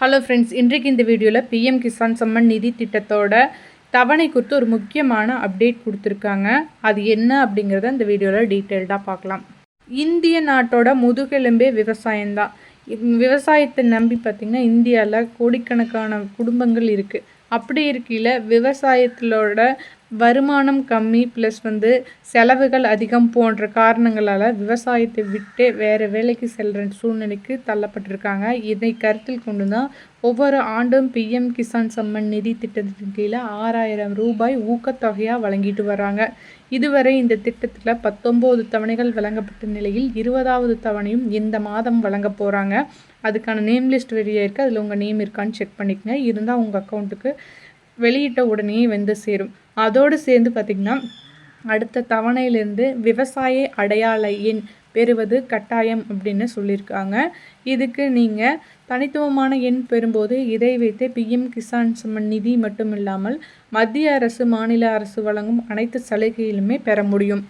Hello friends இன்றைக்கு இந்த வீடியோவில் பிஎம் கிசான் சம்மன் நிதி திட்டத்தோட தவணை குறித்து ஒரு முக்கியமான அப்டேட் கொடுத்துருக்காங்க. அது என்ன அப்படிங்கிறத இந்த வீடியோவில் டீட்டெயில்டாக பார்க்கலாம். இந்திய நாட்டோட முதுகெலும்பே விவசாயம்தான் விவசாயத்தை நம்பி பார்த்திங்கன்னா இந்தியாவில் கோடிக்கணக்கான குடும்பங்கள் இருக்குது அப்படி இருக்கையில் விவசாயத்திலோட வருமானம் கம்மி ப்ளஸ் வந்து செலவுகள் அதிகம் போன்ற காரணங்களால் விவசாயத்தை விட்டு வேறு வேலைக்கு செல்கிற சூழ்நிலைக்கு தள்ளப்பட்டிருக்காங்க. இதை கருத்தில் கொண்டு தான் ஒவ்வொரு ஆண்டும் பிஎம் கிசான் சம்மன் நிதி திட்டத்தின் கீழே ஆறாயிரம் ரூபாய் ஊக்கத்தொகையாக வழங்கிட்டு வராங்க. இதுவரை இந்த திட்டத்தில் பத்தொம்போது தவணைகள் வழங்கப்பட்ட நிலையில் இருபதாவது தவணையும் இந்த மாதம் வழங்க போகிறாங்க அதுக்கான நேம் லிஸ்ட் வெளியே இருக்குது அதில் உங்கள் நேம் இருக்கான்னு செக் பண்ணிக்கங்க. இருந்தால் உங்கள் அக்கௌண்ட்டுக்கு வெளியிட்ட உடனே வந்து சேரும். அதோடு சேர்ந்து பார்த்திங்கன்னா அடுத்த தவணையிலிருந்து விவசாய அடையாள எண் பெறுவது கட்டாயம் அப்படின்னு சொல்லியிருக்காங்க. இதுக்கு நீங்கள் தனித்துவமான எண் பெறும்போது இதை வைத்து பிஎம் கிசான் சம்மன் நிதி மட்டும் இல்லாமல் மத்திய அரசு மாநில அரசு வழங்கும் அனைத்து சலுகையிலுமே பெற முடியும்.